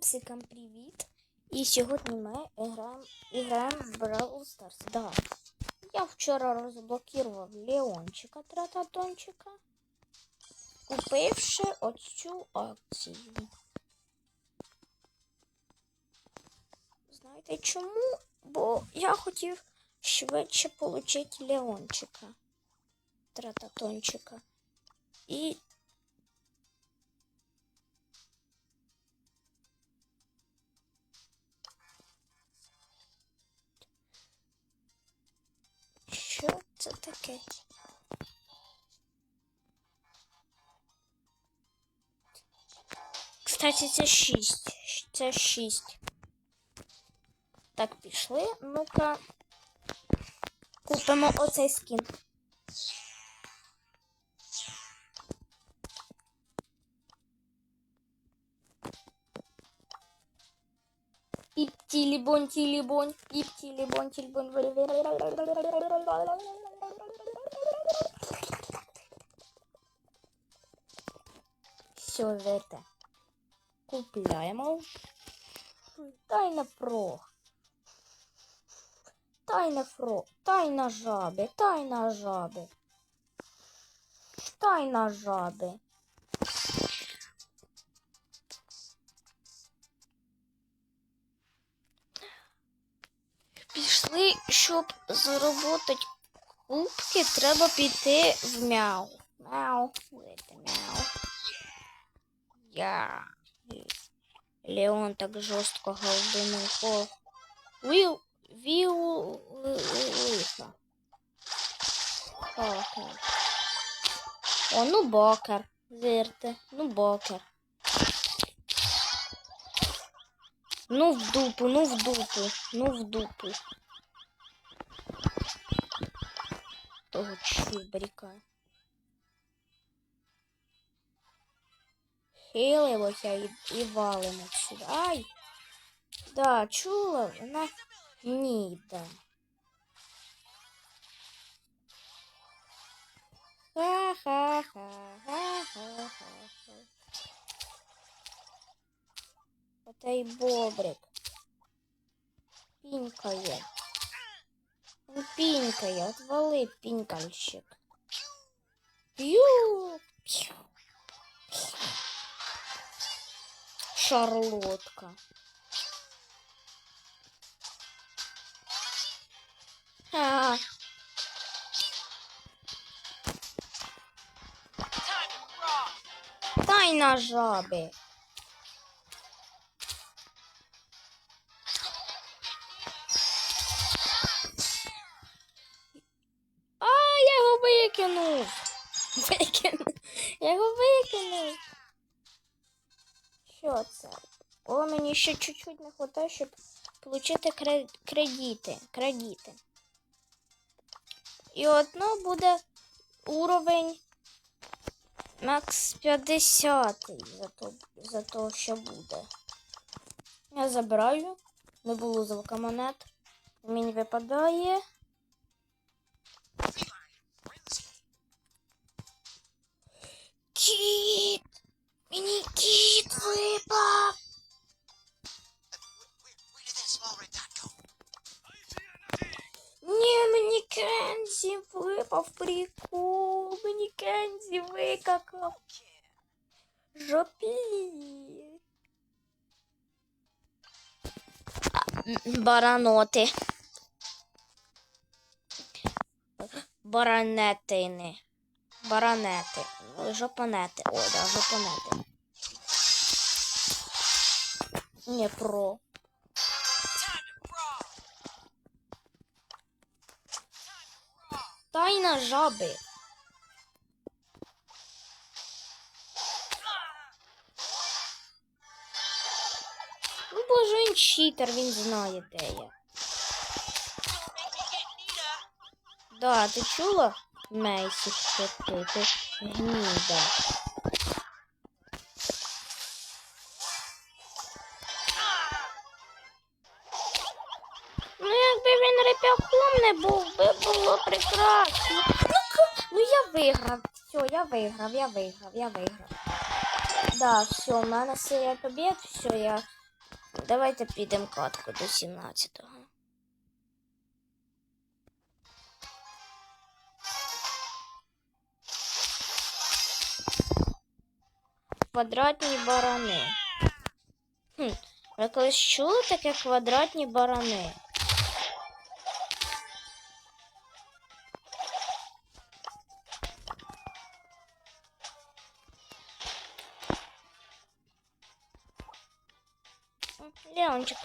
Пупсикам привіт! І сьогодні ми граємо, граємо в Brawl Stars. Да. Я вчора розблокував Леончика Трататончика, купивши оцю акцію. Знаєте чому? Бо я хотів швидше отримати Леончика Трататончика. І Що це таке? Кстати, це 6. Це 6. Так, пішли. Ну-ка. Купимо оцей скін. Іп-тілі-бонь, тілі-бонь, іп-тілі-бонь, тілі-бонь. Все, верте. Купляємо. Тайна прох. Тайна фро. Тайна жаби. Тайна жаби. Тайна жаби. Щоб заробити кубки, треба піти в мяу. Мяу. Мяу. Я. Леон так жорстко галдинув. О. Віл. Віл. Лиха. О, ну бокер. Вірте. Ну бокер. Ну в дупу, ну в дупу, ну в дупу. Того чубрика. Хилимося і, і валимо сюди. Ай! Да, чула, вона гніда. Ха-ха-ха-ха-ха-ха. Отай бобрик. Пінькає. Він пінькає, отвали пінькальщик. П'ю. П'ю. Шарлотка. А. Тайна жаби. Викинув. Викинув. Я його викинув. Що це? О, мені ще чуть-чуть не вистачає, щоб отримати кредити. Кредити. І одно буде уровень Макс 50 за то, за то, що буде. Я забираю. Не було звука монет. Мені випадає. Мені кіт go? Ні, мені Кензі випав прикол. Мені Кензі викакав. Жопі. Бараноти. Баранетини. Баранети. Жопанети. Ой, да, жопанети. Не про. Тайна жаби. Ну, боже, він читер, він знає, де я. Да, ти чула? Мейсі, що ти, ти гніда. Ну, я виграв. Все, я виграв, я виграв, я виграв. Да, все, у мене серія побед, все, я давайте підемо катку до 17-го. Квадратні барани. Хм, ви колись чули таке квадратні барани? Boncuk.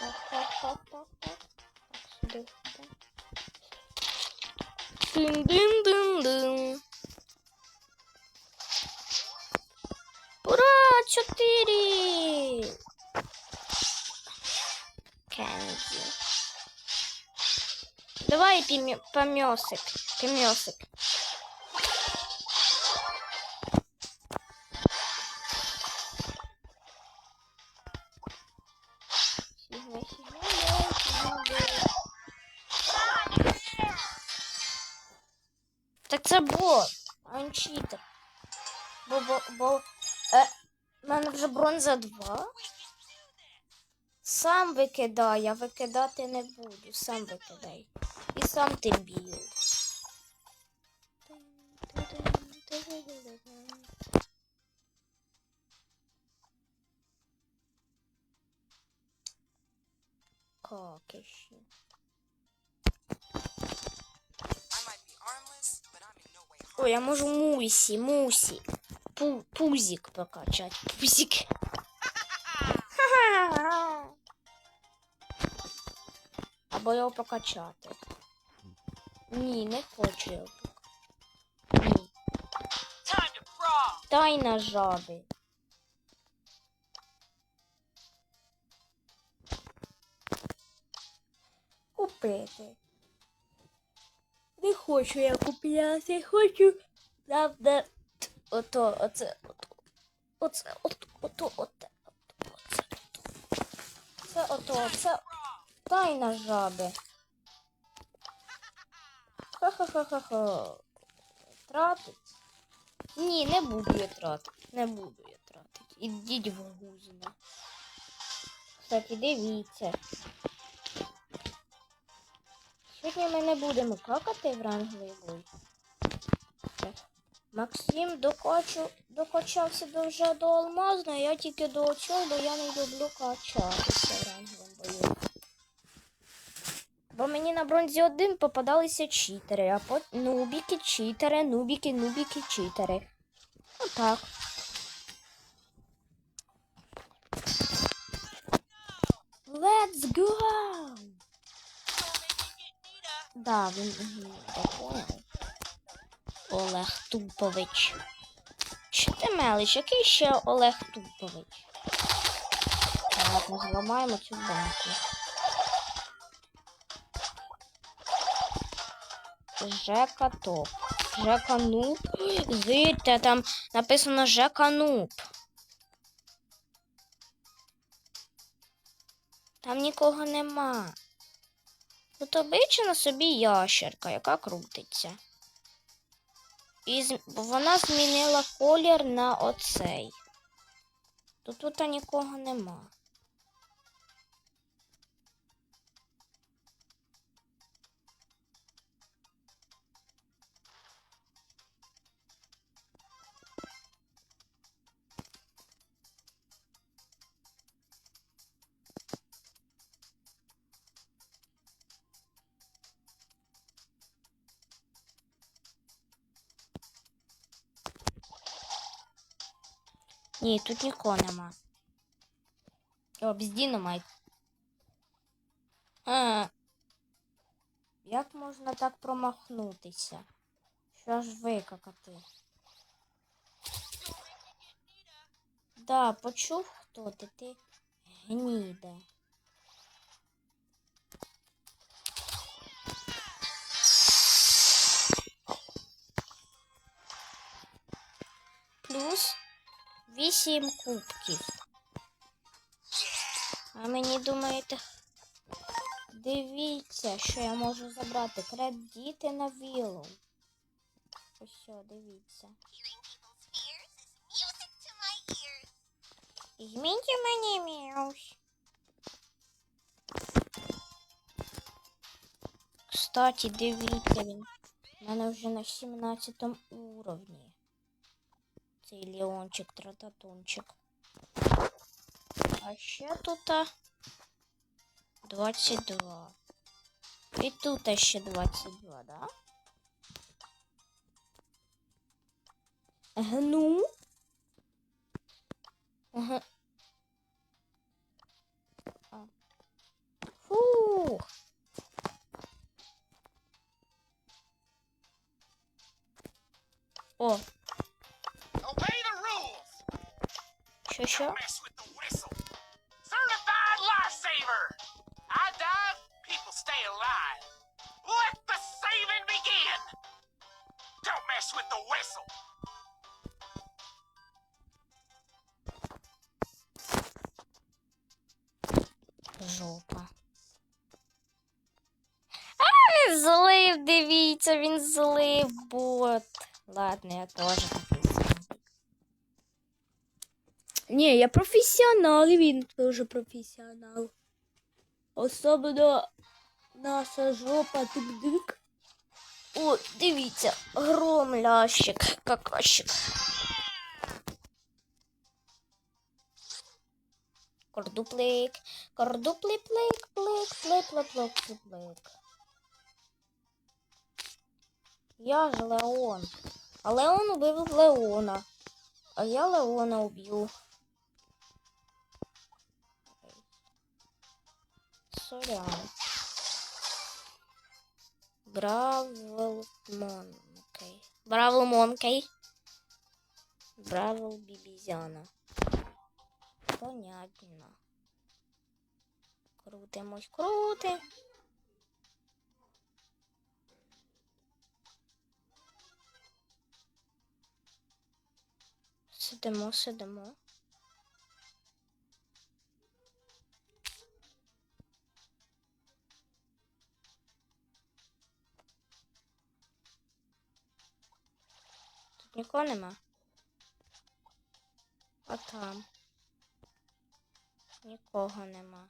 Hop hop hop hop hop. Bak şimdi Дын дын дын дын. Ура! Четыре! Кэнди. Давай помесок. Помесок. Це бот, читер. Бо, бо, бо, е, в мене вже бронза 2. Сам викидай, я викидати не буду, сам викидай. І сам ти бій. Как in no way О, я можу мусі, мусі. Пу, пузик прокачати. Пузик. Або його прокачати. Ні, не хочу його прокачати. Ні. Тайна жаби. Купити. Не хочу я купляти, хочу. Правда, ото, оце, ото, оце, ото, ото, оте, ото, оце, ото. Це ото, це тайна жаби. Ха-ха-ха-ха-ха. Тратить? Ні, не буду я тратити. Не буду я тратити. Ідіть в гузна. Кстати, дивіться. Сьогодні ми не будемо какати в ранговий бой. Максим докачу, докачався до вже до алмазного, я тільки до цього, бо я не люблю качатися в ранговому бою. Бо мені на бронзі 1 попадалися читери, а потім нубіки, читери, нубіки, нубіки, читери. Отак. Let's go! Да, він такий. Олег Тупович. Що ти мелиш? Який ще Олег Тупович? Ладно, зламаємо цю банку. Жека топ. Жека нуб. Зирте, там написано Жека нуб. Там нікого нема. Тут обична собі ящерка, яка крутиться. І вона змінила колір на оцей. Тут тут нікого нема. Ні, тут нікого нема. О, без Дінамайт. А, як можна так промахнутися? Що ж викакати? Да, почув хто ти? Ти гніде. Вісім кубків. А мені думаєте, дивіться, що я можу забрати. Кредити на вілу. Ось дивіться. Зміньте мені м'яусь. Кстати, дивіться він. У мене вже на 17 уровні. Цей Леончик Трататунчик. А ще тут а, 22. І тут ще 22, да? Гну. А. Фух. О, the whistle. Жопа. А, він злив, дивіться, він злив бот. Ладно, я теж Ні, я професіонал, і він теж професіонал. Особливо наша жопа тик-дик. О, дивіться, гром лящик, какащик. Кордуплик, кордуплик-плик, плик, плик, плик, плик, плик, плик. Я ж Леон. А Леон убив Леона. А я Леона уб'ю. Сорян. Бравл Монкей. Бравл Монкей. Бравл Бібізяна. Понятно. Крутимось, крути. Сидимо, сидимо. Нікого нема. А там. Нікого нема.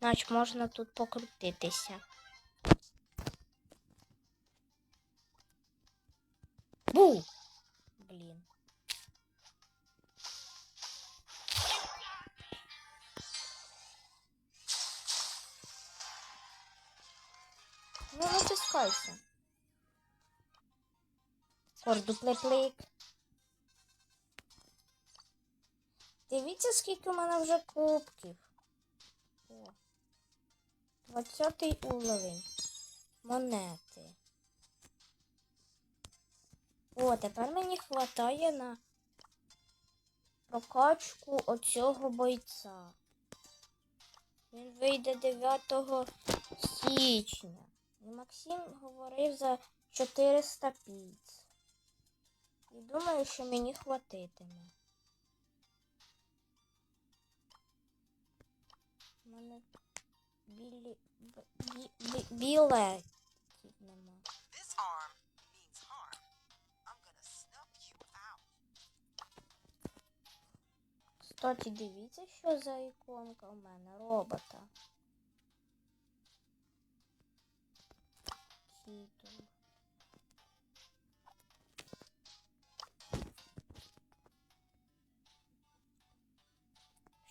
Значить, можна тут покрутитися. Бу! Блін. Ну, натискайся. Кордуплеплик. Дивіться, скільки у мене вже кубків. О. 20 уровень. Монети. О, тепер мені хватає на прокачку оцього бойця. Він вийде 9 січня. І Максим говорив за 400 піц. І думаю, що мені хватитиме. У мене білі... бі- бі- білетів нема. Кстати, дивіться, що за іконка в мене робота.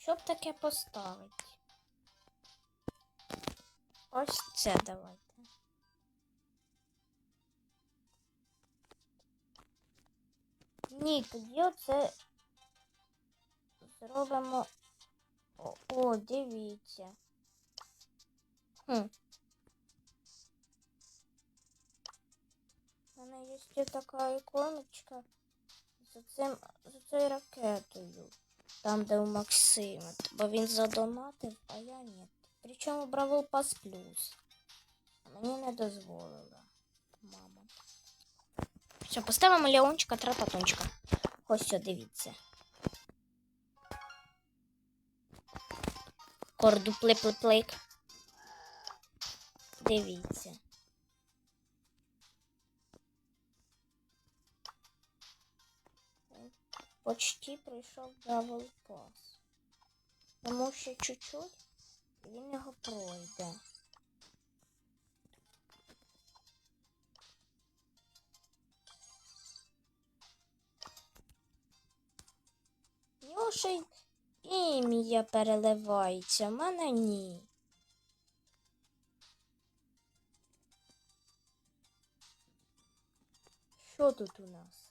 Титул. Щоб таке поставити? Ось це давайте. Ні, тоді оце зробимо. О, о дивіться. Хм. У мене є така іконочка за цим за цією ракетою там, де у Максима. Бо він задонатив, а я ні. Причому Бравл Пас плюс. Мені не дозволила. Мама. Все, поставимо Леончика, трататончика. Ось все, дивіться. плейк. Дивіться. Почти прийшов Бравл Пас. Тому ще чуть-чуть він його пройде. В нього ще й ім'я переливається, в мене ні. Що тут у нас?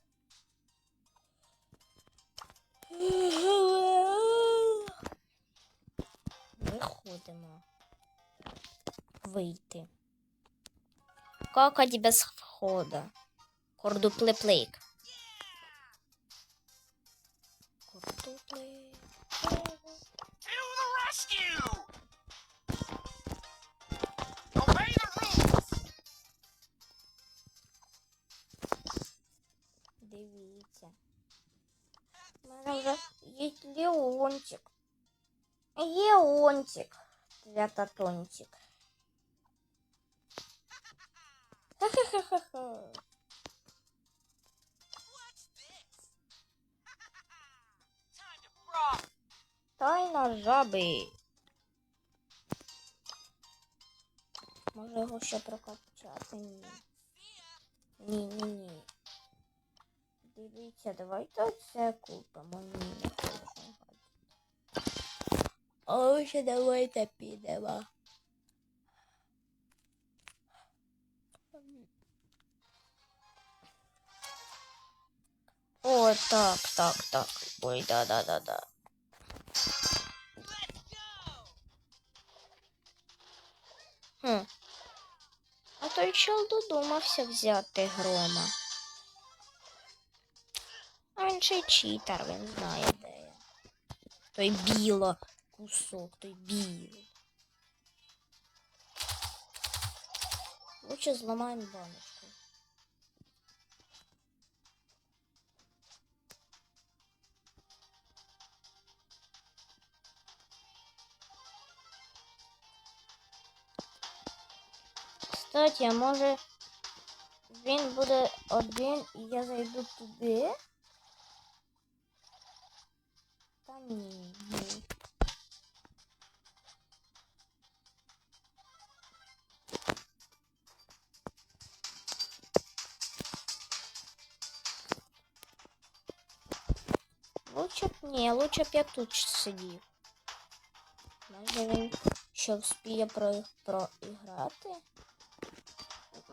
Виходимо. Вийти. Какать без входа. Кордуплиплик. Леончик. Святотончик. Ха-ха-ха-ха. What's this? Time to brawl. Тайна жаби. Може його ще прокачати? Ні. Ні, ні, ні. Дивіться, давайте оце купимо. Ні. А ще давайте підемо. О, так, так, так. Ой, да, да, да, да. Хм. А той чел додумався взяти грома. А він читер, він знає, де я. Той біло кусок, той біло. Лучше зламаємо баночку. Кстати, а може він буде один і я зайду туди? Та ні, Ні, лучше б я тут сидів. Може він ще вспіє про, проіграти?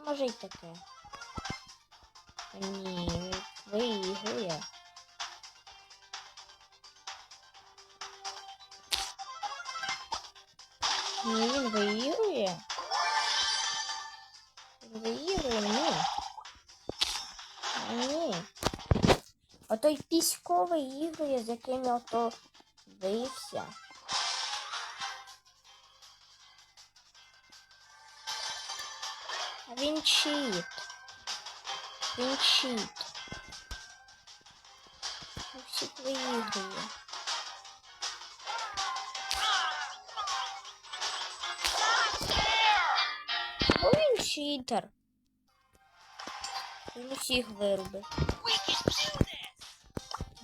Може й таке. Ні, він виігрує. Ні, він виігрує. Той пісько виігрує, з яким я ото бився. Він чит. Він чит. Всі виігрує. Бо він читер. Він усіх вирубив.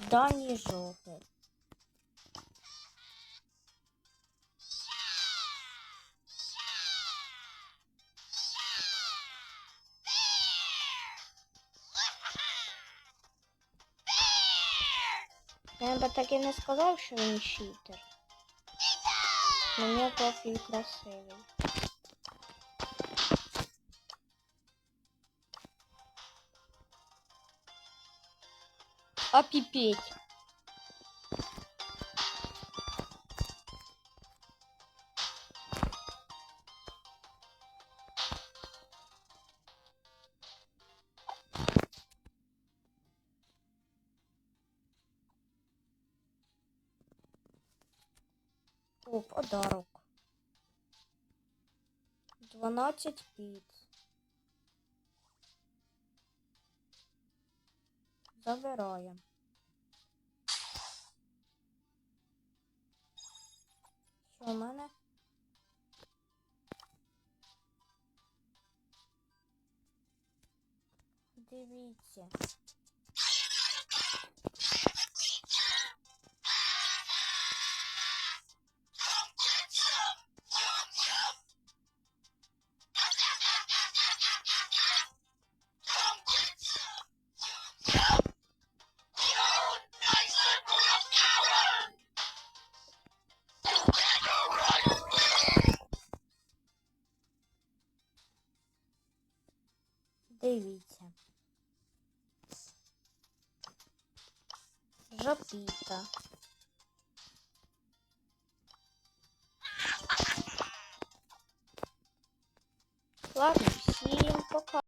Дані жопи. Я би так і не сказав, що він читер. Мені профіль красивий. Опипеть. О, подарок. 12 пиц. Забираємо. Що у мене? Дивіться.